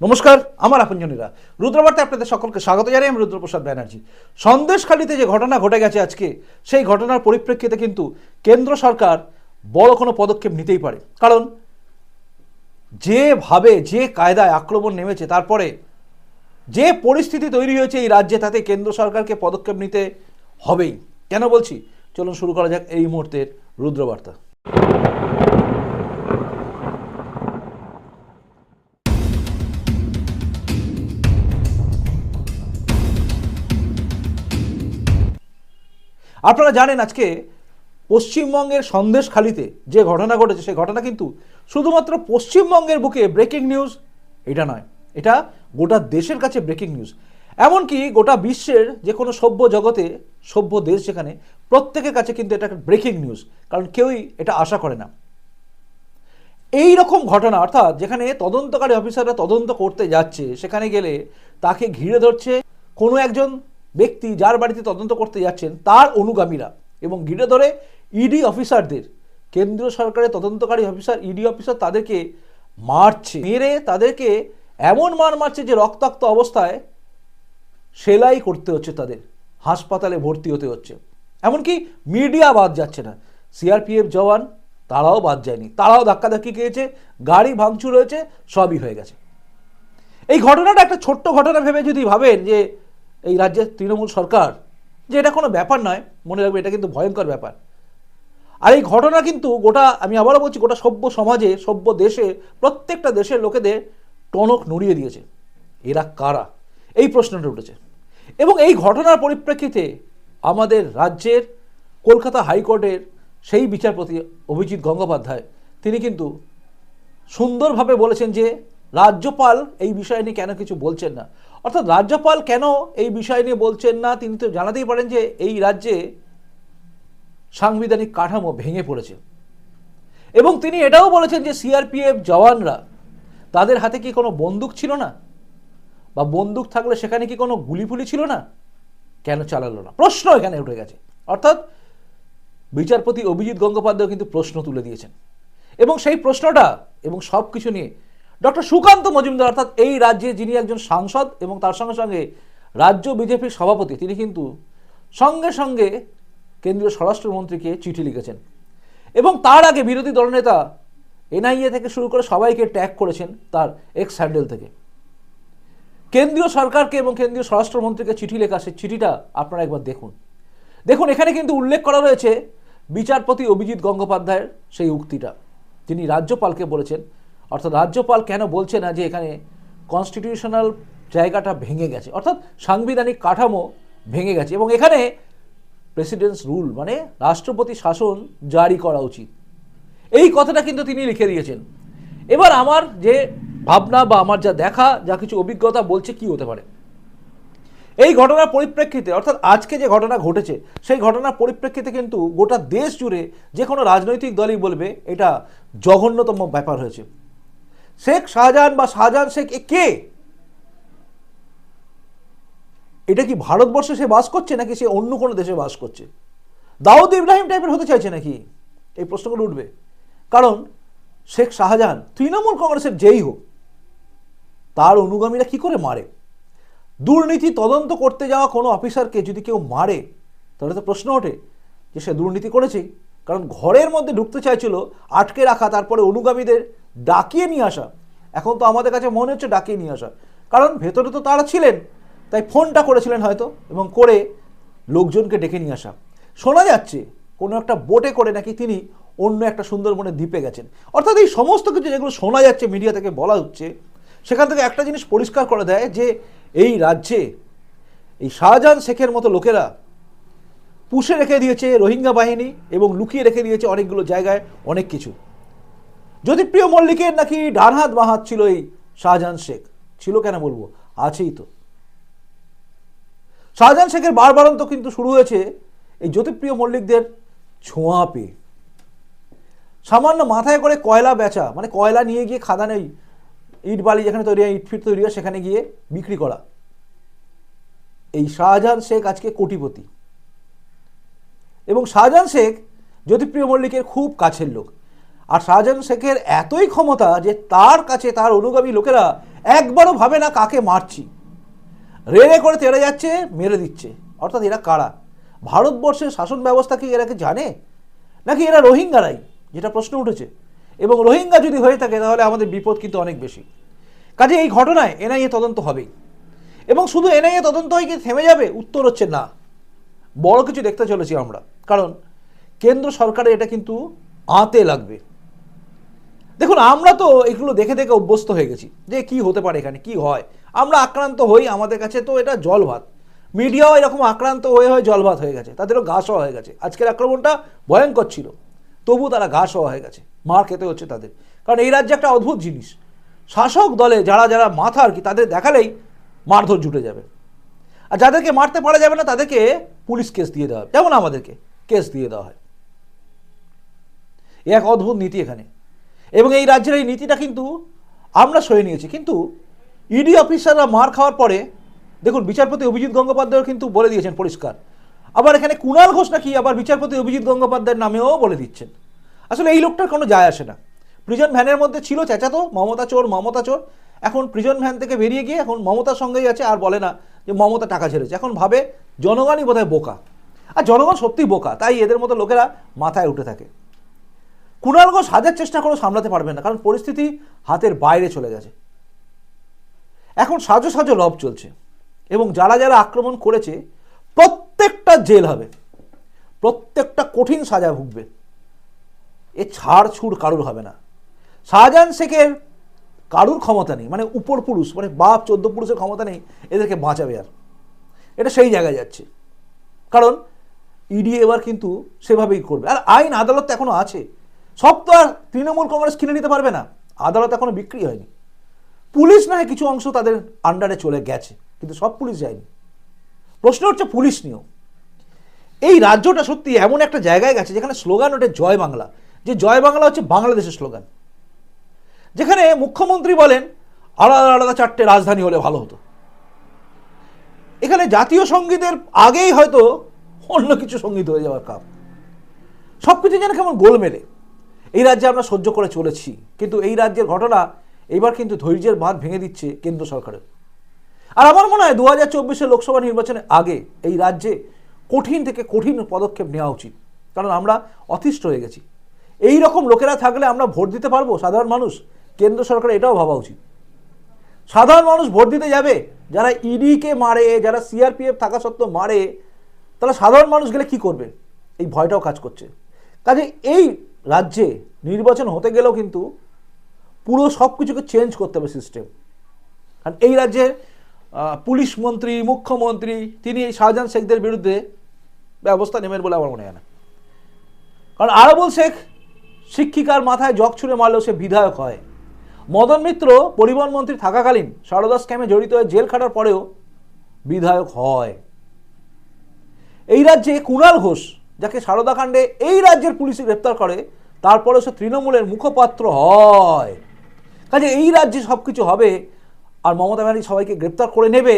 নমস্কার, আমার আপনজনীরা। রুদ্রবার্তে আপনাদের সকলকে স্বাগত জানাই আমি রুদ্রপ্রসাদ ব্যানার্জি। সন্দেশখালিতে যে ঘটনা ঘটে গেছে আজকে, সেই ঘটনার পরিপ্রেক্ষিতে কিন্তু কেন্দ্র সরকার বড় কোনো পদক্ষেপ নিতেই পারে। কারণ, যেভাবে যে কায়দায় আক্রমণ নেমেছে, তারপরে যে পরিস্থিতি তৈরি হয়েছে এই রাজ্যে, তাতে কেন্দ্র সরকারকে পদক্ষেপ নিতে হবেই। কেন বলছি? চলুন শুরু করা যাক এই মুহূর্তের রুদ্রবার্তা। আপনারা জানেন আজকে পশ্চিমবঙ্গের সন্দেশখালিতে যে ঘটনা ঘটেছে, সেই ঘটনা কিন্তু শুধুমাত্র পশ্চিমবঙ্গের বুকে ব্রেকিং নিউজ এটা নয়। এটা গোটা দেশের কাছে ব্রেকিং নিউজ এমনকি গোটা বিশ্বের যে কোনো সভ্য জগতে, সভ্য দেশ যেখানে, প্রত্যেকের কাছে কিন্তু এটা একটা ব্রেকিং নিউজ কারণ কেউই এটা আশা করে না। এই রকম ঘটনা, অর্থাৎ যেখানে তদন্তকারী অফিসাররা তদন্ত করতে যাচ্ছে, সেখানে গেলে তাকে ঘিরে ধরছে কোনো একজন ব্যক্তি যার বাড়িতে তদন্ত করতে যাচ্ছেন, তার অনুগামীরা এবং ঘিরে ধরে ইডি অফিসারদের কেন্দ্রীয় সরকারের তদন্তকারী অফিসার ইডি অফিসার তাদেরকে মারছে, মেরে তাদেরকে এমন মার মারছে যে রক্তাক্ত অবস্থায় সেলাই করতে হচ্ছে তাদের, হাসপাতালে ভর্তি হতে হচ্ছে। এমনকি মিডিয়া বাদ যাচ্ছে না। সিআরপিএফ জওয়ান, তারাও বাদ যায়নি। তারাও ধাক্কাধাক্কি খেয়েছে, গাড়ি ভাঙচুর হয়েছে, সবই হয়ে গেছে। এই ঘটনাটা একটা ছোট্ট ঘটনা ভেবে যদি ভাবেন যে এই রাজ্যের তৃণমূল সরকার, যে এটা কোনো ব্যাপার নয়, মনে রাখবে এটা কিন্তু ভয়ঙ্কর ব্যাপার। আর এই ঘটনা কিন্তু গোটা, আমি আবারও বলছি, গোটা সভ্য সমাজে, সভ্য দেশে, প্রত্যেকটা দেশের লোকেদের টনক নড়িয়ে দিয়েছে। এরা কারা? এই প্রশ্নটা উঠেছে। এবং এই ঘটনার পরিপ্রেক্ষিতে আমাদের রাজ্যের কলকাতা হাইকোর্টের সেই বিচারপতি অভিজিৎ গঙ্গোপাধ্যায়, তিনি কিন্তু সুন্দরভাবে বলেছেন যে, রাজ্যপাল এই বিষয় নিয়ে কেন কিছু বলছেন না। অর্থাৎ রাজ্যপাল কেন এই বিষয় নিয়ে বলছেন না? তিনি তো জানাতেই পারেন যে এই রাজ্যে সাংবিধানিক কাঠামো ভেঙে পড়েছে। এবং তিনি এটাও বলেছেন যে সিআরপিএফ জওয়ানরা, তাদের হাতে কি কোনো বন্দুক ছিল না? বা বন্দুক থাকলে সেখানে কি কোনো গুলি ফুলি ছিল না? কেন চালালো না? প্রশ্ন এখানে উঠে গেছে। অর্থাৎ বিচারপতি অভিজিৎ গঙ্গোপাধ্যায় কিন্তু প্রশ্ন তুলে দিয়েছেন। এবং সেই প্রশ্নটা এবং সব কিছু নিয়ে ডক্টর সুকান্ত মজুমদার, অর্থাৎ এই রাজ্যে যিনি একজন সাংসদ এবং তার সঙ্গে সঙ্গে রাজ্য বিজেপির সভাপতি, তিনি কিন্তু সঙ্গে সঙ্গে কেন্দ্রীয় স্বরাষ্ট্রমন্ত্রীকে চিঠি লিখেছেন। এবং তার আগে বিরোধী দলনেতা এনআইএ থেকে শুরু করে সবাইকে ট্যাগ করেছেন তার এক্স হ্যান্ডেল থেকে। কেন্দ্রীয় সরকারকে এবং কেন্দ্রীয় স্বরাষ্ট্রমন্ত্রীকে চিঠি লেখা, সেই চিঠিটা আপনারা একবার দেখুন। দেখুন, এখানে কিন্তু উল্লেখ করা রয়েছে বিচারপতি অভিজিৎ গঙ্গোপাধ্যায়ের সেই উক্তিটা তিনি রাজ্যপালকে বলেছেন অর্থাৎ রাজ্যপাল কেন বলছে না যে এখানে কনস্টিটিউশনাল জায়গাটা ভেঙে গেছে? অর্থাৎ সাংবিধানিক কাঠামো ভেঙে গেছে এবং এখানে প্রেসিডেন্টস রুল মানে রাষ্ট্রপতি শাসন জারি করা উচিত। এই কথাটা কিন্তু তিনি লিখে দিয়েছেন। এবার আমার যে ভাবনা বা আমার যা দেখা, যা কিছু অভিজ্ঞতা বলছে কি হতে পারে? এই ঘটনার পরিপ্রেক্ষিতে, অর্থাৎ আজকে যে ঘটনা ঘটেছে, সেই ঘটনার পরিপ্রেক্ষিতে কিন্তু গোটা দেশ জুড়ে যে কোনো রাজনৈতিক দলই বলবে এটা জঘন্যতম ব্যাপার হয়েছে। শেখ শাহজাহান বা শাহজাহান শেখ এ কে? এটা কি ভারতবর্ষে সে বাস করছে নাকি সে অন্য কোনো দেশে বাস করছে? দাউদ ইব্রাহিম টাইপের হতে চাইছে নাকি? এই প্রশ্নগুলো উঠবে। কারণ শেখ শাহজাহান তৃণমূল কংগ্রেসের যেই হোক, তার অনুগামীরা কি করে মারে? দুর্নীতি তদন্ত করতে যাওয়া কোনো অফিসারকে যদি কেউ মারে, তাহলে তো প্রশ্ন ওঠে যে সে দুর্নীতি করেছে। কারণ ঘরের মধ্যে ঢুকতে চাইছিল, আটকে রাখা, তারপরে অনুগামীদের ডাকিয়ে নিয়ে আসা। এখন তো আমাদের কাছে মনে হচ্ছে ডাকিয়ে নিয়ে আসা। কারণ ভেতরে তো তারা ছিলেন, তাই ফোনটা করেছিলেন হয়তো এবং করে লোকজনকে ডেকে নিয়ে আসা। শোনা যাচ্ছে কোনো একটা বোটে করে নাকি তিনি অন্য একটা সুন্দরবনের দ্বীপে গেছেন। অর্থাৎ এই সমস্ত কিছু যেগুলো শোনা যাচ্ছে মিডিয়া থেকে বলা হচ্ছে, সেখান থেকে একটা জিনিস পরিষ্কার করে দেয় যে এই রাজ্যে এই শাহজাহান শেখের মতো লোকেরা পুষে রেখে দিয়েছে রোহিঙ্গা বাহিনী এবং লুকিয়ে রেখে দিয়েছে অনেকগুলো জায়গায় অনেক কিছু। জ্যোতিপ্রিয় মল্লিকের নাকি ডান হাত বাঁ হাত ছিল এই শাহজাহান শেখ? ছিল কেন বলব? আছেই তো। শাহজাহান শেখের বারবারন্ত কিন্তু শুরু হয়েছে এই জ্যোতিপ্রিয় মল্লিকদের ছোঁয়া পেয়ে। সামান্য মাথায় করে কয়লা বেচা মানে কয়লা নিয়ে গিয়ে খাদানে ইট বালি যেখানে তৈরি হয়, ইট ফিট তৈরি হয়, সেখানে গিয়ে বিক্রি করা। এই শাহজাহান শেখ আজকে কোটিপতি। এবং শাহজাহান শেখ জ্যোতিপ্রিয় মল্লিকের খুব কাছের লোক। আর শাহজাহান শেখের এতই ক্ষমতা যে তার কাছে তার অনুগামী লোকেরা একবারও ভাবে না কাকে মারছি। রেড়ে করে তেড়ে যাচ্ছে, মেরে দিচ্ছে। অর্থাৎ এরা কারা? ভারতবর্ষের শাসন ব্যবস্থা কি এরা কি জানে? নাকি এরা রোহিঙ্গারাই? যেটা প্রশ্ন উঠেছে। এবং রোহিঙ্গা যদি হয়ে থাকে, তাহলে আমাদের বিপদ কিন্তু অনেক বেশি। কাজে এই ঘটনায় এনআইএ তদন্ত হবেই। এবং শুধু এনআইএ তদন্ত হয়ে কি থেমে যাবে? উত্তর হচ্ছে না। বড় কিছু দেখতে চলেছি আমরা। কারণ কেন্দ্র সরকারের এটা কিন্তু আঁতে লাগবে। দেখুন, আমরা তো এগুলো দেখে দেখে অভ্যস্ত হয়ে গেছি যে কি হতে পারে এখানে, কি হয়। আমরা আক্রান্ত হই আমাদের কাছে তো এটা জল ভাত। মিডিয়াও এরকম আক্রান্ত হয়ে হয়ে জল ভাত হয়ে গেছে, তাদেরও ঘাস হওয়া হয়ে গেছে। আজকের আক্রমণটা ভয়ঙ্কর ছিল তবু তারা ঘাস হওয়া হয়ে গেছে, মার খেতে হচ্ছে তাদের। কারণ এই রাজ্যে একটা অদ্ভুত জিনিস, শাসক দলে যারা যারা মাথা আর কি, তাদের দেখালেই মারধর জুটে যাবে। আর যাদেরকে মারতে পারা যাবে না, তাদেরকে পুলিশ কেস দিয়ে দেওয়া হবে, যেমন আমাদেরকে, কেস দিয়ে দেওয়া হয়। এক অদ্ভুত নীতি এখানে। এবং এই রাজ্যের এই নীতিটা কিন্তু আমরা সয়ে নিয়েছি। কিন্তু ইডি অফিসাররা মার খাওয়ার পরে, দেখুন, বিচারপতি অভিজিৎ গঙ্গোপাধ্যায় কিন্তু বলে দিয়েছেন পরিষ্কার। আবার এখানে কুণাল ঘোষ নাকি আবার বিচারপতি অভিজিৎ গঙ্গোপাধ্যায়ের নামেও বলে দিচ্ছেন। আসলে এই লোকটার কোনো যায় আসে না। প্রিজন ভ্যানের মধ্যে ছিল চেঁচাতো, মমতা চোর মমতা চোর। এখন প্রিজন ভ্যান থেকে বেরিয়ে গিয়ে এখন মমতার সঙ্গেই আছে, আর বলে না যে মমতা টাকা ছেড়েছে। এখন ভাবে জনগণই বোধহয় বোকা। আর জনগণ সত্যিই বোকা, তাই এদের মতো লোকেরা মাথায় উঠে থাকে। কুণাল ঘোষ হাজার চেষ্টা করেও সামলাতে পারবে না, কারণ পরিস্থিতি হাতের বাইরে চলে গেছে। এখন সাজো সাজো লব চলছে এবং যারা যারা আক্রমণ করেছে, প্রত্যেকটা জেল হবে, প্রত্যেকটা কঠিন সাজা ভুগবে। এ ছাড় ছুড় কারুর হবে না। শাহজাহান শেখের কারুর ক্ষমতা নেই মানে উপর পুরুষ মানে বাপ চোদ্দ পুরুষের ক্ষমতা নেই, এদেরকে বাঁচাবে আর। এটা সেই জায়গায় যাচ্ছে। কারণ ইডি এবার কিন্তু সেভাবেই করবে। আর আইন, আদালত তো এখনও আছে। সব তো আর তৃণমূল কংগ্রেস কিনে নিতে পারবে না। আদালত এখনও বিক্রি হয়নি। পুলিশ না হয় কিছু অংশ তাদের আন্ডারে চলে গেছে, কিন্তু সব পুলিশ যায়নি। প্রশ্ন হচ্ছে পুলিশ নিয়েও এই রাজ্যটা সত্যি এমন একটা জায়গায় গেছে যেখানে স্লোগান ওঠে জয় বাংলা। যে জয় বাংলা হচ্ছে বাংলাদেশের স্লোগান যেখানে মুখ্যমন্ত্রী বলেন, আলাদা আলাদা চারটে রাজধানী হলে ভালো হতো। এখানে জাতীয় সঙ্গীতের আগেই হয়তো অন্য কিছু সংগীত হয়ে যাওয়ার কাপ। সব কিছু যেন কেমন গোলমেলে। এই রাজ্যে আমরা সহ্য করে চলেছি। কিন্তু এই রাজ্যের ঘটনা এবার কিন্তু ধৈর্যের বাঁধ ভেঙে দিচ্ছে কেন্দ্র সরকারের। আর আমার মনে হয় দু হাজার লোকসভা নির্বাচনের আগে এই রাজ্যে কঠিন থেকে কঠিন পদক্ষেপ নেওয়া উচিত। কারণ আমরা অতিষ্ঠ হয়ে গেছি। এই রকম লোকেরা থাকলে আমরা ভোট দিতে পারব, সাধারণ মানুষ। কেন্দ্র সরকার এটাও ভাবা উচিত। সাধারণ মানুষ ভোট দিতে যাবে। যারা ইডিকে মারে, যারা সিআরপিএফ থাকা সত্ত্বেও মারে তাহলে সাধারণ মানুষ গেলে কি করবে? এই ভয়টাও কাজ করছে। কাজে এই রাজ্যে নির্বাচন হতে গেলেও কিন্তু পুরো সব কিছুকে চেঞ্জ করতে হবে সিস্টেম কারণ এই রাজ্যে পুলিশ মন্ত্রী, মুখ্যমন্ত্রী, তিনি এই শাহজাহান শেখদের বিরুদ্ধে ব্যবস্থা নেবেন বলে আমার মনে হয় না। কারণ আরবুল শেখ শিক্ষিকার মাথায় জগ ছুঁড়ে মারলেও সে বিধায়ক হয়। মদন মিত্র পরিবহন মন্ত্রী থাকাকালীন সারদা স্ক্যামে জড়িত হয়ে জেল খাটার পরেও বিধায়ক হয়। এই রাজ্যে কুণাল ঘোষ যাকে সারদা কাণ্ডে এই রাজ্যের পুলিশ গ্রেপ্তার করে, তারপরে সে তৃণমূলের মুখপাত্র হয়। কাজে এই রাজ্যে সব কিছু হবে আর মমতা ব্যানার্জি সবাইকে গ্রেপ্তার করে নেবে,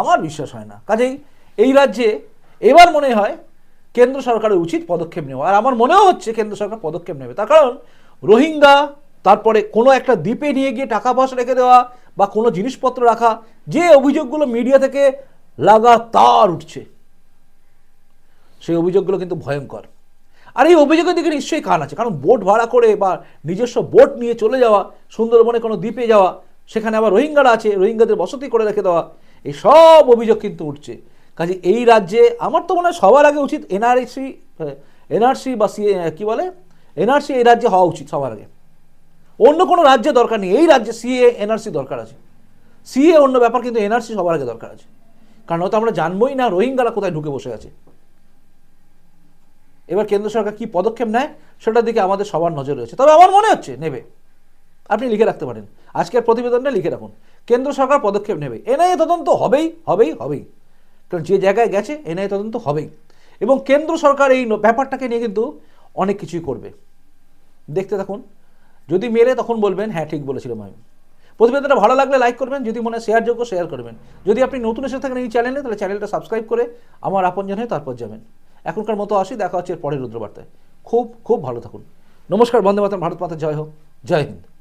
আমার বিশ্বাস হয় না। কাজেই এই রাজ্যে এবার মনে হয় কেন্দ্র সরকারের উচিত পদক্ষেপ নেওয়া। আর আমার মনেও হচ্ছে কেন্দ্র সরকার পদক্ষেপ নেবে। তার কারণ রোহিঙ্গা, তারপরে কোনো একটা দ্বীপে নিয়ে গিয়ে টাকা পয়সা রেখে দেওয়া বা কোনো জিনিসপত্র রাখা, যে অভিযোগগুলো মিডিয়া থেকে লাগাতার উঠছে। সেই অভিযোগগুলো কিন্তু ভয়ঙ্কর। আর এই অভিযোগের দিকে নিশ্চয়ই কান আছে। কারণ বোট ভাড়া করে বা নিজস্ব বোট নিয়ে চলে যাওয়া, সুন্দরবনে কোনো দ্বীপে যাওয়া, সেখানে আবার রোহিঙ্গারা আছে, রোহিঙ্গাদের বসতি করে রেখে দেওয়া, এই সব অভিযোগ কিন্তু উঠছে। কাজে এই রাজ্যে আমার তো মনে হয় সবার আগে উচিত এনআরসি এনআরসি বা সি, কী বলে? এনআরসি এই রাজ্যে হওয়া উচিত সবার আগে। অন্য কোনো রাজ্যে দরকার নেই। এই রাজ্যে সিএ এনআরসি দরকার আছে। সিএ অন্য ব্যাপার কিন্তু এনআরসি সবার আগে দরকার আছে। কারণ হয়তো আমরা জানবোই না রোহিঙ্গারা কোথায় ঢুকে বসে আছে। এবার কেন্দ্র সরকার কি পদক্ষেপ নেয়, সেটার দিকে আমাদের সবার নজর রয়েছে। তবে আমার মনে হচ্ছে, নেবে। আপনি লিখে রাখতে পারেন। আজকের প্রতিবেদনটা লিখে রাখুন। কেন্দ্র সরকার পদক্ষেপ নেবে। এনআইএ তদন্ত হবেই হবেই হবেই। কারণ যে জায়গায় গেছে, এনআইএ তদন্ত হবেই। এবং কেন্দ্র সরকার এই ব্যাপারটাকে নিয়ে কিন্তু অনেক কিছুই করবে। দেখতে থাকুন। যদি মেলে তখন বলবেন হ্যাঁ ঠিক বলেছিলাম আমি। প্রতিবেদনটা ভালো লাগলে লাইক করবেন, যদি মনে হয় শেয়ারযোগ্য, শেয়ার করবেন। যদি আপনি নতুন এসে থাকেন এই চ্যানেলে, তাহলে চ্যানেলটা সাবস্ক্রাইব করে আমার আপনজন হয়ে তারপর যাবেন। এখনকার মতো আসি, দেখা হচ্ছে এর পরের রুদ্রবার্তায়। খুব খুব ভালো থাকুন। নমস্কার, বন্দে মাতাম ভারত মাতা, জয় হোক। জয় হিন্দ।